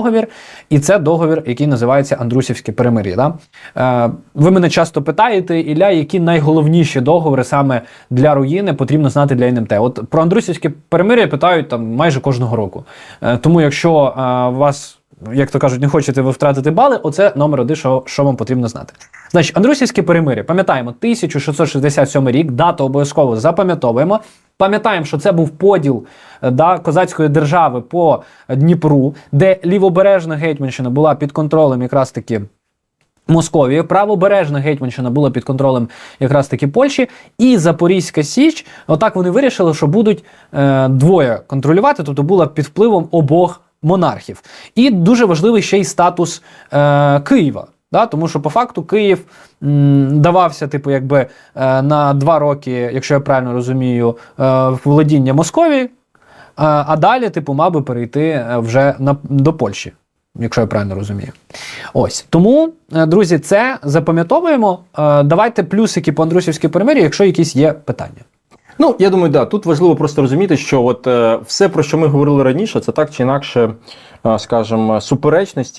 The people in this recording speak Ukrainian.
договір, і це договір, який називається Андрусівське перемир'я. Да? Е, ви мене часто питаєте, Ілля, які найголовніші договори саме для руїни потрібно знати для НМТ. От про Андрусівське перемир'я питають там майже кожного року. Е, тому, якщо е, вас, як то кажуть, не хочете ви втратити бали, оце номер один, що, що вам потрібно знати. Значить, Андрусівське перемир'я, пам'ятаємо, 1667 рік, дату обов'язково запам'ятовуємо. Пам'ятаємо, що це був поділ е, да, козацької держави по Дніпру, де лівобережна гетьманщина була під контролем якраз таки. Московії, правобережна гетьманщина була під контролем якраз таки Польщі, і Запорізька Січ. Отак вони вирішили, що будуть е, двоє контролювати, тобто була під впливом обох монархів. І дуже важливий ще й статус е, Києва. Да, тому що по факту Київ м, давався, типу, якби е, на два роки, якщо я правильно розумію, е, володіння Московії, е, а далі, типу, мав би перейти е, вже на, до Польщі, якщо я правильно розумію. Ось тому, е, друзі, це запам'ятовуємо. Е, Давайте плюсики по Андрусівській перемир'ї, якщо якісь є питання. Ну, я думаю, да, тут важливо просто розуміти, що от е, все, про що ми говорили раніше, це так чи інакше, е, скажімо, суперечності,